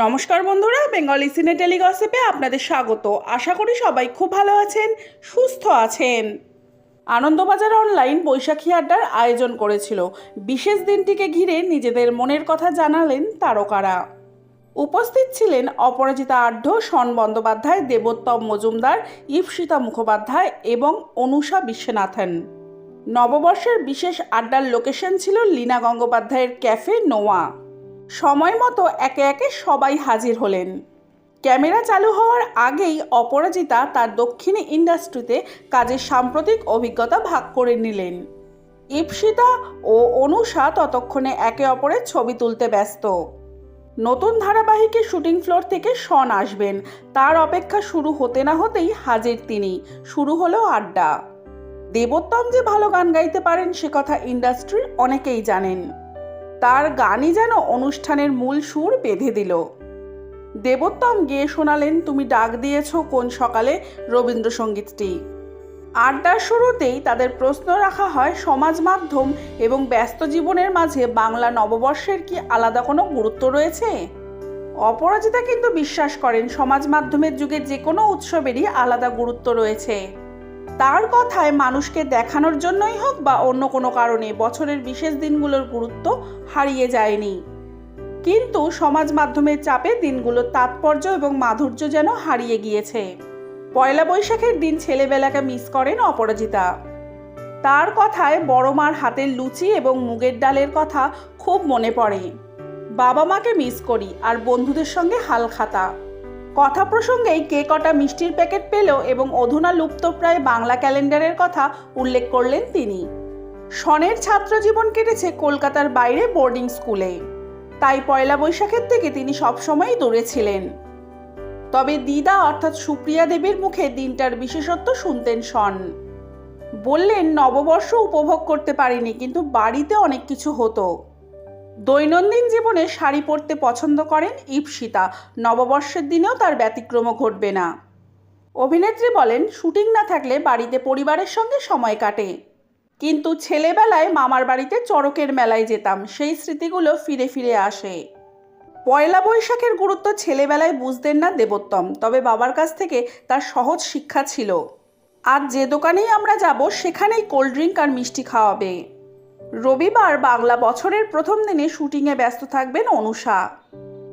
নমস্কার বন্ধুরা, বেঙ্গলি সিনে টেলিগসিপে আপনাদের স্বাগত। আশা করি সবাই খুব ভালো আছেন, সুস্থ আছেন। আনন্দবাজার অনলাইন বৈশাখী আড্ডার আয়োজন করেছিল। বিশেষ দিনটিকে ঘিরে নিজেদের মনের কথা জানালেন তারকারা। উপস্থিত ছিলেন অপরাজিতা আঢ্য শন বন্দ্যোপাধ্যায়, দেবোত্তম মজুমদার, ইপসিতা মুখোপাধ্যায় এবং অনুষা বিশ্বনাথন। নববর্ষের বিশেষ আড্ডার লোকেশন ছিল লীনা গঙ্গোপাধ্যায়ের ক্যাফে নোয়া। সময় মতো একে একে সবাই হাজির হলেন। ক্যামেরা চালু হওয়ার আগেই অপরাজিতা তার দক্ষিণী ইন্ডাস্ট্রিতে কাজের সাম্প্রতিক অভিজ্ঞতা ভাগ করে নিলেন। ইপসিতা ও অনুষা ততক্ষণে একে অপরের ছবি তুলতে ব্যস্ত। নতুন ধারাবাহিকের শুটিং ফ্লোর থেকে শন আসবেন। তার অপেক্ষা শুরু হতে না হতেই হাজির তিনি। শুরু হলো আড্ডা। দেবোত্তম যে ভালো গান গাইতে পারেন সে কথা ইন্ডাস্ট্রির অনেকেই জানেন। তার গানই যেন অনুষ্ঠানের মূল সুর বেঁধে দিল। দেবোত্তম গেয়ে শোনালেন, তুমি ডাক দিয়েছ কোন সকালে রবীন্দ্রসঙ্গীতটি? আড্ডার শুরুতেই তাদের প্রশ্ন রাখা হয় সমাজ মাধ্যম এবং ব্যস্ত জীবনের মাঝে বাংলা নববর্ষের কি আলাদা কোনো গুরুত্ব রয়েছে? অপরাজিতা কিন্তু বিশ্বাস করেন, সমাজ মাধ্যমের যুগে যে কোনো উৎসবেরই আলাদা গুরুত্ব রয়েছে। তার কথায় মানুষকে দেখানোর জন্যই হোক বা অন্য কোনো কারণে বছরের বিশেষ দিনগুলোর গুরুত্ব হারিয়ে যায়নি। কিন্তু সমাজ মাধ্যমের চাপে দিনগুলোর তাৎপর্য এবং মাধুর্য যেন হারিয়ে গিয়েছে। পয়লা বৈশাখের দিন ছেলেবেলাকে মিস করেন অপরাজিতা। তার কথায় বড় মার হাতের লুচি এবং মুগের ডালের কথা খুব মনে পড়ে। বাবা মাকে মিস করি আর বন্ধুদের সঙ্গে হাল খাতা। কথা প্রসঙ্গেই কে কটা মিষ্টির প্যাকেট পেল এবং অধুনা লুপ্তপ্রায় বাংলা ক্যালেন্ডারের কথা উল্লেখ করলেন তিনি। সনের ছাত্র জীবন কেটেছে কলকাতার বাইরে বোর্ডিং স্কুলে। তাই পয়লা বৈশাখের থেকে তিনি সবসময়ই দূরে ছিলেন। তবে দিদা অর্থাৎ সুপ্রিয়া দেবীর মুখে দিনটার বিশেষত্ব শুনতেন শন। বললেন, নববর্ষ উপভোগ করতে পারিনি, কিন্তু বাড়িতে অনেক কিছু হতো। দৈনন্দিন জীবনে শাড়ি পরতে পছন্দ করেন ইপসিতা নববর্ষের দিনেও তার ব্যতিক্রম ঘটবে না। অভিনেত্রী বলেন, শুটিং না থাকলে বাড়িতে পরিবারের সঙ্গে সময় কাটে। কিন্তু ছেলেবেলায় মামার বাড়িতে চড়কের মেলায় যেতাম, সেই স্মৃতিগুলো ফিরে ফিরে আসে। পয়লা বৈশাখের গুরুত্ব ছেলেবেলায় বুঝতেন না দেবোত্তম, তবে বাবার কাছ থেকে তার সহজ শিক্ষা ছিল। আর যে দোকানেই আমরা যাব, সেখানেই কোল্ড ড্রিঙ্ক আর মিষ্টি খাওয়াবে। রবিবার বাংলা বছরের প্রথম দিনে শুটিংয়ে ব্যস্ত থাকবেন অনুষা।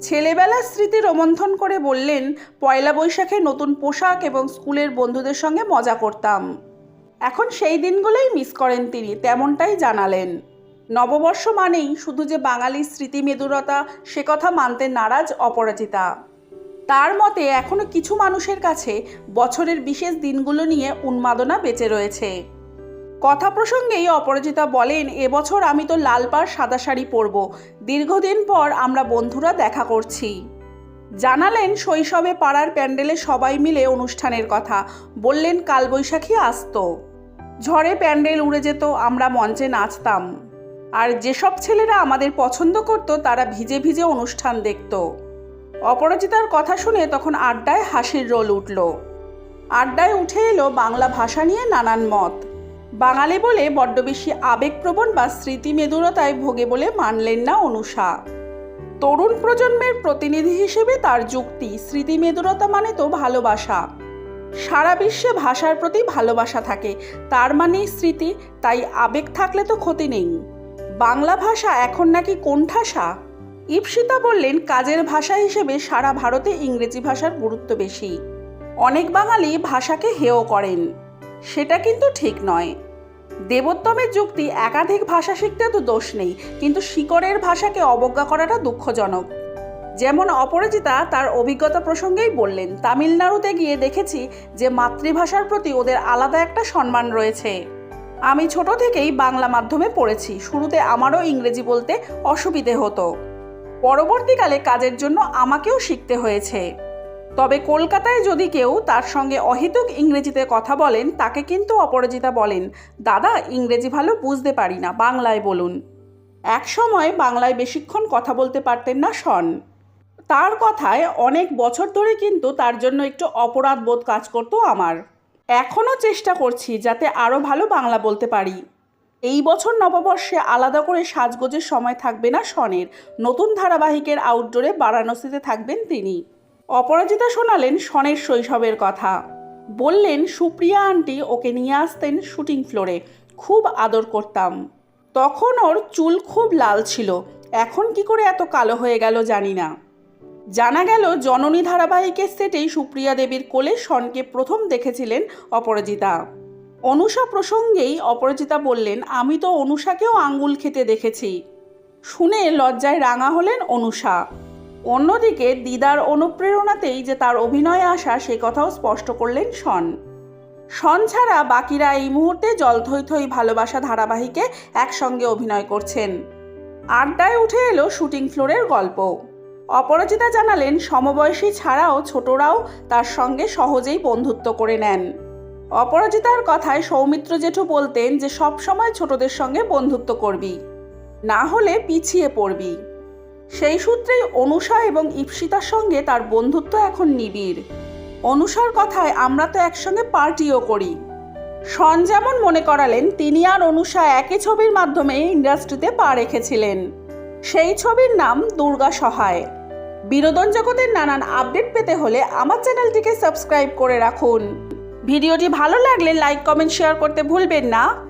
ছেলেবেলার স্মৃতি রোমন্থন করে বললেন, পয়লা বৈশাখে নতুন পোশাক এবং স্কুলের বন্ধুদের সঙ্গে মজা করতাম। এখন সেই দিনগুলোই মিস করেন তিনি, তেমনটাই জানালেন। নববর্ষ মানেই শুধু যে বাঙালির স্মৃতি মেদুরতা সে কথা মানতে নারাজ অপরাজিতা। তার মতে এখনও কিছু মানুষের কাছে বছরের বিশেষ দিনগুলো নিয়ে উন্মাদনা বেঁচে রয়েছে। কথা প্রসঙ্গেই অপরাজিতা বলেন, এবছর আমি তো লাল পাড় সাদা শাড়ি পরব। দীর্ঘদিন পর আমরা বন্ধুরা দেখা করছি। জানালেন, শৈশবে পাড়ার প্যান্ডেলে সবাই মিলে অনুষ্ঠানের কথা। বললেন, কালবৈশাখী আসতো। ঝড়ে প্যান্ডেল উড়ে যেত, আমরা মঞ্চে নাচতাম। আর যেসব ছেলেরা আমাদের পছন্দ করত, তারা ভিজে ভিজে অনুষ্ঠান দেখত। অপরাজিতার কথা শুনে তখন আড্ডায় হাসির রোল উঠল। আড্ডায় উঠে এলো বাংলা ভাষা নিয়ে নানান মত। বাঙালি বলে বড্ড বেশি আবেগপ্রবণ বা স্মৃতি মেদুরতায় ভোগে বলে মানলেন না অনুষা। তরুণ প্রজন্মের প্রতিনিধি হিসেবে তার যুক্তি স্মৃতি মেদুরতা মানে তো ভালোবাসা। সারা বিশ্বে ভাষার প্রতি ভালোবাসা থাকে, তার মানেই স্মৃতি, তাই আবেগ থাকলে তো ক্ষতি নেই। বাংলা ভাষা এখন নাকি কোণঠাসা ইপসিতা বললেন, কাজের ভাষা হিসেবে সারা ভারতে ইংরেজি ভাষার গুরুত্ব বেশি। অনেক বাঙালি ভাষাকে হেয় করেন। সেটা কিন্তু ঠিক নয়। দেবোত্তমের যুক্তি একাধিক ভাষা শিখতে তো দোষ নেই, কিন্তু শিকড়ের ভাষাকে অবজ্ঞা করাটা দুঃখজনক। যেমন অপরাজিতা তার অভিজ্ঞতা প্রসঙ্গেই বললেন, তামিলনাড়ুতে গিয়ে দেখেছি যে মাতৃভাষার প্রতি ওদের আলাদা একটা সম্মান রয়েছে। আমি ছোট থেকেই বাংলা মাধ্যমে পড়েছি, শুরুতে আমারও ইংরেজি বলতে অসুবিধে হতো। পরবর্তীকালে কাজের জন্য আমাকেও শিখতে হয়েছে। তবে কলকাতায় যদি কেউ তার সঙ্গে অহেতুক ইংরেজিতে কথা বলেন, তাকে কিন্তু অপরাজিতা বলেন। দাদা, ইংরেজি ভালো বুঝতে পারি না, বাংলায় বলুন। এক সময় বাংলায় বেশিক্ষণ কথা বলতে পারতেন না শন তার কথায় অনেক বছর ধরে কিন্তু তার জন্য একটু অপরাধ বোধ কাজ করতো আমার। এখনও চেষ্টা করছি যাতে আরও ভালো বাংলা বলতে পারি। এই বছর নববর্ষে আলাদা করে সাজগোজের সময় থাকবে না শনের নতুন ধারাবাহিকের আউটডোরে বারাণসীতে থাকবেন তিনি। অপরাজিতা শোনালেন শনের শৈশবের কথা। বললেন, সুপ্রিয়া আন্টি ওকে নিয়ে আসতেন শুটিং ফ্লোরে। খুব আদর করতাম। তখন ওর চুল খুব লাল ছিল। এখন কি করে এত কালো হয়ে গেল জানি না। জানা গেল, জননী ধারাবাহিকের সেটেই সুপ্রিয়া দেবীর কোলে শনকে প্রথম দেখেছিলেন অপরাজিতা। অনুষা প্রসঙ্গেই অপরাজিতা বললেন, আমি তো অনুষাকেও আঙ্গুল খেতে দেখেছি। শুনে লজ্জায় রাঙা হলেন অনুষা। অন্যদিকে দিদার অনুপ্রেরণাতেই যে তার অভিনয়ে আসা সে কথাও স্পষ্ট করলেন শন। শন ছাড়া বাকিরা এই মুহূর্তে জলথই থই ভালোবাসা ধারাবাহিকে একসঙ্গে অভিনয় করছেন। আড্ডায় উঠে এলো শুটিং ফ্লোরের গল্প। অপরাজিতা জানালেন, সমবয়সী ছাড়াও ছোটরাও তার সঙ্গে সহজেই বন্ধুত্ব করে নেন। অপরাজিতার কথায় সৌমিত্র জেঠু বলতেন যে সব সময় ছোটদের সঙ্গে বন্ধুত্ব করবি, না হলে পিছিয়ে পড়বি। সেই সূত্রেই অনুষা এবং ইপসিতার সঙ্গে তার বন্ধুত্ব এখন নিবিড়। অনুষার কথায় আমরা তো একসঙ্গে পার্টিও করি। শন যেমন মনে করালেন, তিনি আর অনুষা একই ছবির মাধ্যমে ইন্ডাস্ট্রিতে পা রেখেছিলেন। সেই ছবির নাম দুর্গা সহায়। বিনোদন জগতের নানান আপডেট পেতে হলে আমার চ্যানেলটিকে সাবস্ক্রাইব করে রাখুন। ভিডিওটি ভালো লাগলে লাইক, কমেন্ট, শেয়ার করতে ভুলবেন না।